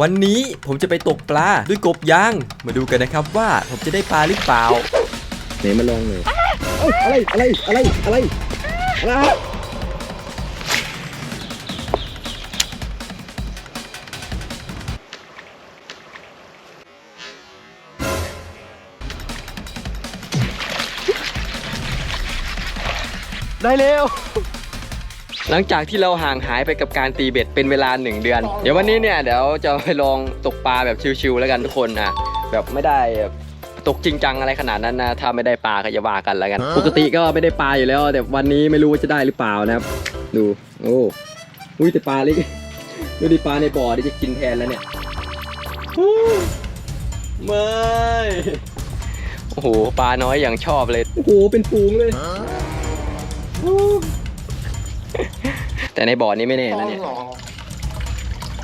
วันนี้ผมจะไปตกปลาด้วยกบยาง มาดูกันนะครับว่าผมจะได้ปลาหรือเปล่าไหนมาลองเลยเอ้ยอะไรอะไรอะไรอะไรอะไรได้เร็ว หลังจากที่เราห่างหายไปกับการตีเบ็ดเป็นเวลาหนึ่งเดือน เดี๋ยววันนี้เนี่ยเดี๋ยวจะไปลองตกปลาแบบชิวๆแล้วกันทุกคนอะแบบไม่ได้แบบตกจริงจังอะไรขนาดนั้นนะถ้าไม่ได้ปลาก็อย่าว่ากันแล้วกัน ปกติก็ไม่ได้ปลาอยู่แล้ว แต่วันนี้ไม่รู้ว่าจะได้หรือเปล่านะครับ ดูโอ้อุ้ยแต่ปลาเล็กดูดิปลาในบ่อที่จะกินแทนแล้วเนี่ยฮู้ไม่โอ้โหปลาน้อยอย่างชอบเลยโอ้โหเป็นฝูงเลย แต่ในบ่อนี้ไม่แน่นะเนี่ย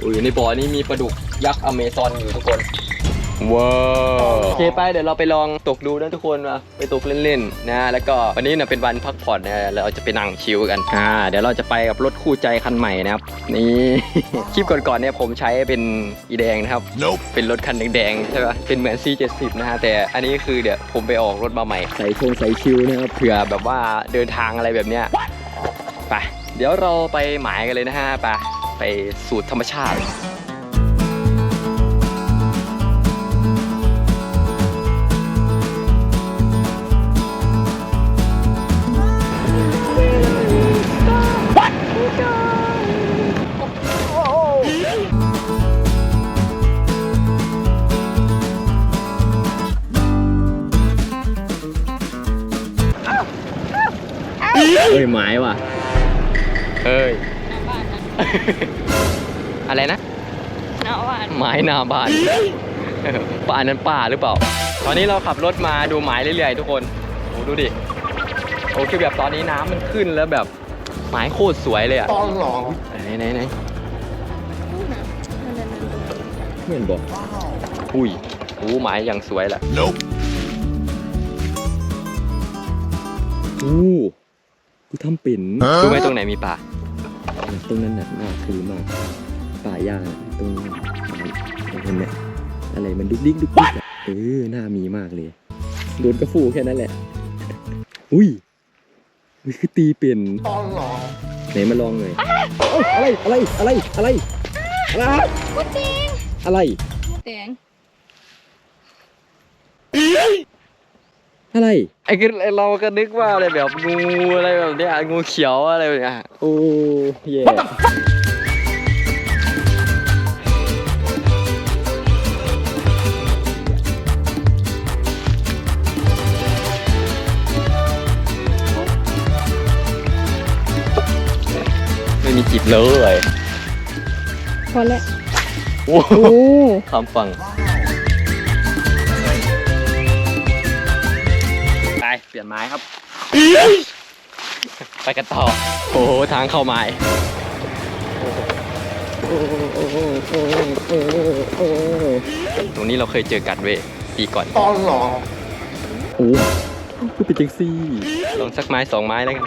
อุ้ยในบ่อนี้มีปลาดุกยักษ์อเมซอนอยู่ทุกคนว้าวโอเคไปเดี๋ยวเราไปลองตกดูนะทุกคนมาไปตกเล่นๆนะแล้วก็วันนี้เนี่ยเป็นวันพักผ่อนนะเราจะไปนั่งชิลกันอ่าเดี๋ยวเราจะไปกับรถคู่ใจคันใหม่นะครับนี่คลิปก่อนๆเนี่ยผมใช้เป็นอีแดงนะครับเป็นรถคันแดงๆใช่ปะเป็นเหมือน C70 นะฮะแต่อันนี้คือเดี๋ยวผมไปออกรถมาใหม่ใส่ชงใส่ชิวนะครับเผื่อแบบว่าเดินทางอะไรแบบเนี้ยไป เดี๋ยวเราไปหมายกันเลยนะฮะไปไปสูตรธรรมชาติเอ้ยหมายว่ะ เฮ้ยอะไรนะนาหวานหมายหนาบ้านเออป่านั้นป่าหรือเปล่า ตอนนี้เราขับรถมาดูหมายเรื่อยๆทุกคนโอ้ดูดิโอ้คือแบบตอนนี้น้ำมันขึ้นแล้วแบบหมายโคตรสวยเลยอะไหนไหนไหนเหมือนบอกอุ้ยโอ้หมายอย่างสวยแหละอู้กูทำเป็นรู้ไหมตรงไหนมีป่า ตรงนั้นน่ะน่าคือมากป่าหญ้าตรงนั้นเห็นไหมอะไรมันดุกดิกดุกดิกเออหน่ามีมากเลยโดนกระฟูแค่นั้นแหละ อุ้ยมันคือตีเป็นไหนมาลองหน่อยเอ้ยอะไรอะไรอะไรอะไรอะไรกูจริงอะไรแตง อะไรไอ้ก็ไอ้เราก็นึกว่าอะไรแบบงูอะไรแบบเนี้ยงูเขียวอะไรแบบเนี้ยโอ้เย่ไม่มีจิบเลย พอแล้วโอ้โหโอ้คำฟัง ไปเปลี่ยนไม้ครับ ไปกันต่อ โอ้โหทางเข้าไม้โอ้โอ้โอ้โอ้โอ้โอ้ตรงนี้เราเคยเจอกันเว้ยปีก่อนโอ้กูเป็นจังซี่ลองสักไม้สองไม้แล้วกัน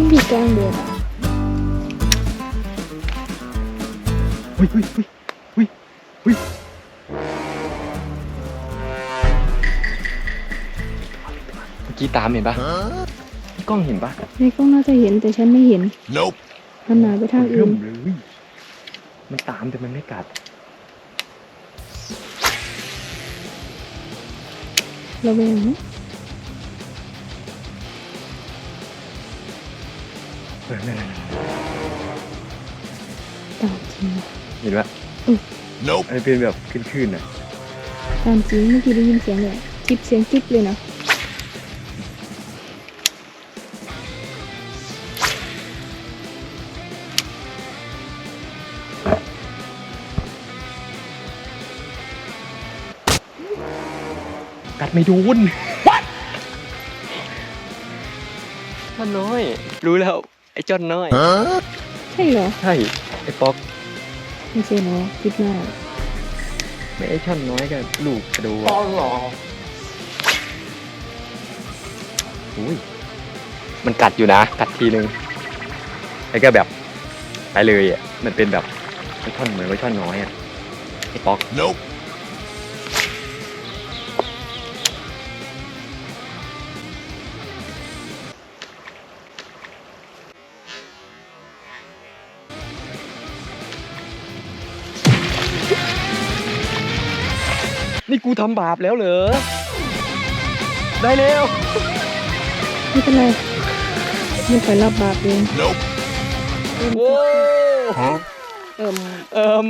พอเสร็จกันแล้วนะนี่อยู่กลางเดือนอะเฮ้ยเฮ้ยเฮ้ยเฮ้ยเมื่อกี้ตามเห็นปะกล้องเห็นปะในกล้องน่าจะเห็นแต่ฉันไม่เห็น Nope. มันหนาไปทางเริ่อื่มนเลยมันตามแต่มันไม่กัด ระแวงนะเนั่นตามจริงเห็นปะ Nope. มันเป็นแบบขึ้นๆน่ะตามจริงเมื่อกี้ได้ยินเสียงเลยจิ๊บเสียงจิ๊บเลยนะกัดไม่โดนจ้อนน้อย รู้แล้ว ไอ้จ้อนน้อย Huh? ใช่เหรอใช่ ไอ้ป๊อกไม่ใช่เหรอคิดว่าไม่ไอช่อนน้อยกับลูกกระโดดอุ้ยมันกัดอยู่นะ กัดทีนึงแล้วก็แบบไปเลยอะ มันเป็นแบบไอช่อนเหมือนไอช่อนน้อยอะ ไอป๊อก นี่กูทำบาปแล้วเหรอ ได้แล้วไม่เป็นไรมันคอยรับบาปเองเอิ่มโอ้เอิ่มเอิม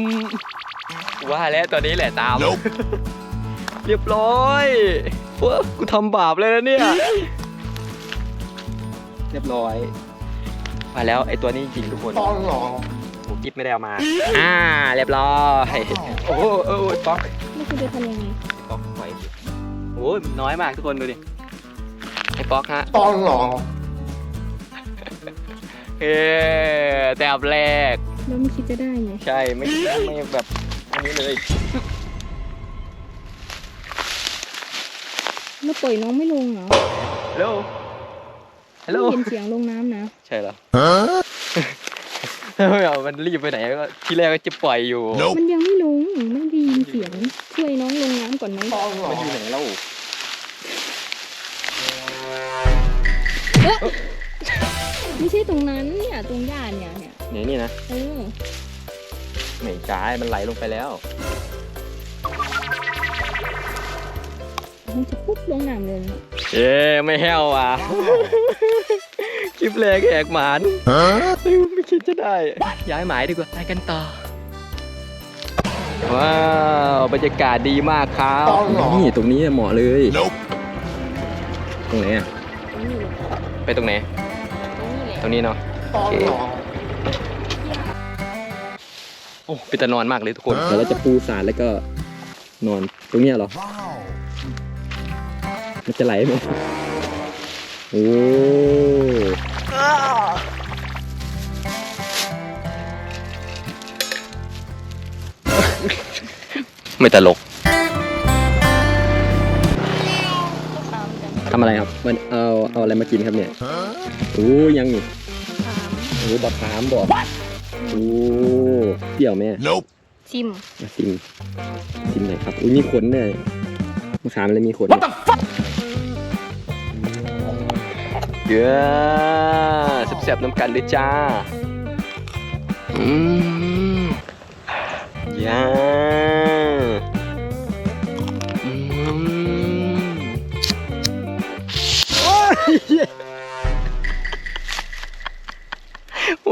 ว่าแล้วตอนนี้แหละตาม เรียบร้อยว้ากูทำบาปเลยนะเนี่ย เรียบร้อย มาแล้วไอตัวนี้จริงทุกคนผมกิฟไม่ได้เอามา อ่า เรียบร้อย โอ้โหโอ้โหป๊อกไม่ คุณจะทำยังไงป๊อกปล่อยโอ้ยน้อยมากทุกคนดูดิไอ้ป๊อกฮะเฮ้แต่อับแรกแล้วไม่คิดจะได้ไงใช่ไม่ไม่แบบอันนี้เลยแล้วปล่อยน้องไม่ลงเหรอฮัลโหลฮัลโหลไม่เห็นเสียงลงน้ำนะใช่เหรอไม่เอามันรีบไปไหนก็ที่แรกก็จะปล่อยอยู่ มันยังไม่ลงไม่ได้ยิน เสียงช่วยน้องลงน้ำก่อนไหมมันอยู่ไหนเล่าไม่ใช่ตรงนั้นเนี่ยตรงหญ้าเนี่ยเนี่ยเนี่ยนี่นะเออไม่จ่ายมันไหลลงไปแล้วมันจะปุ๊บลงน้ำเลยนะเย้ไม่แห้วอะคลิปแรกแหกหมานไม่คิดจะได้ ย้ายหมายดีกว่าไปกันต่อ ว้าวบรรยากาศดีมากครับนี่ตรงนี้เหมาะเลย ตรงไหนอะตรงนี้เลยไปตรงไหนตรงนี้แหละตรงนี้เนาะโอเคโอ้เป็นตานอนมากเลยทุกคนเดี๋ยวเราจะปูสารแล้วก็นอนตรงเนี้ยเหรอมันจะไหลไหมโอ้ ไม่ตลกตามกันทำอะไรครับมันเอาเอาอะไรมากินครับเนี่ยโอ้ยังนี่ถามโอ้บักขามบอกโอ้เปรี้ยวไหมชิมมาชิมชิมหน่อยครับอุ้ยมีขนเนี่ยมะขามอะไรมีขนเนี่ยเย้แซ่บๆน้ำกันเลยจ้าอืมย่า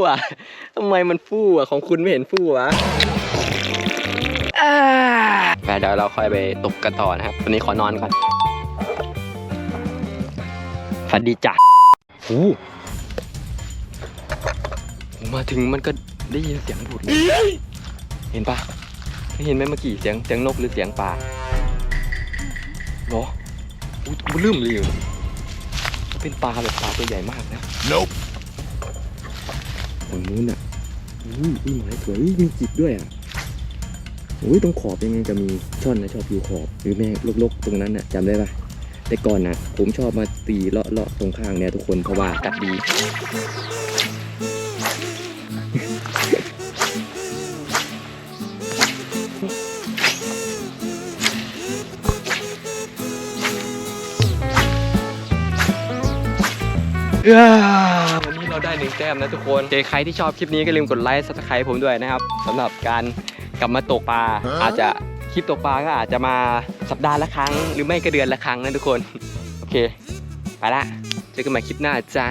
ว่ะทำไมมันฟู่อะ ของคุณไม่เห็นฟู่วะอ่าไปเดี๋ยวเราค่อยไปตกกันต่อนะครับวันนี้ขอนอนก่อนฝันดีจ้ะโอ้มาถึงมันก็ได้ยินเสียงดูดเลยเห็นปะไม่เห็นไหมเมื่อกี้เสียงเสียงนกหรือเสียงปลาเหรออู้หูลืมเลยอยู่ เป็นปลาแบบปลาตัวใหญ่มากนะฝั่งนู้นอะอุ้ยอุ้ยหมายสวยอุ้ยมีจิกด้วยอะโอ้ยตรงขอบยังไงจะมีช่อนนะชอบอยู่ขอบหรือแม่ลกๆ ตรงนั้นน่ะจำได้ปะแต่ก่อนน่ะผมชอบมาตีเลาะเลาะตรงข้างเนี่ยทุกคนเพราะว่ากัดดี วันนี้เราได้หนึ่งแต้มนะทุกคนเจใครที่ชอบคลิปนี้ก็ลืมกดไลค์ subscribe ผมด้วยนะครับสำหรับการกลับมาตกปลาอาจจะคลิปตกปลาก็อาจจะมาสัปดาห์ละครั้ง หรือไม่ก็เดือนละครั้งนะทุกคน โอเค ไปละ เจอกันใหม่คลิปหน้าจ้า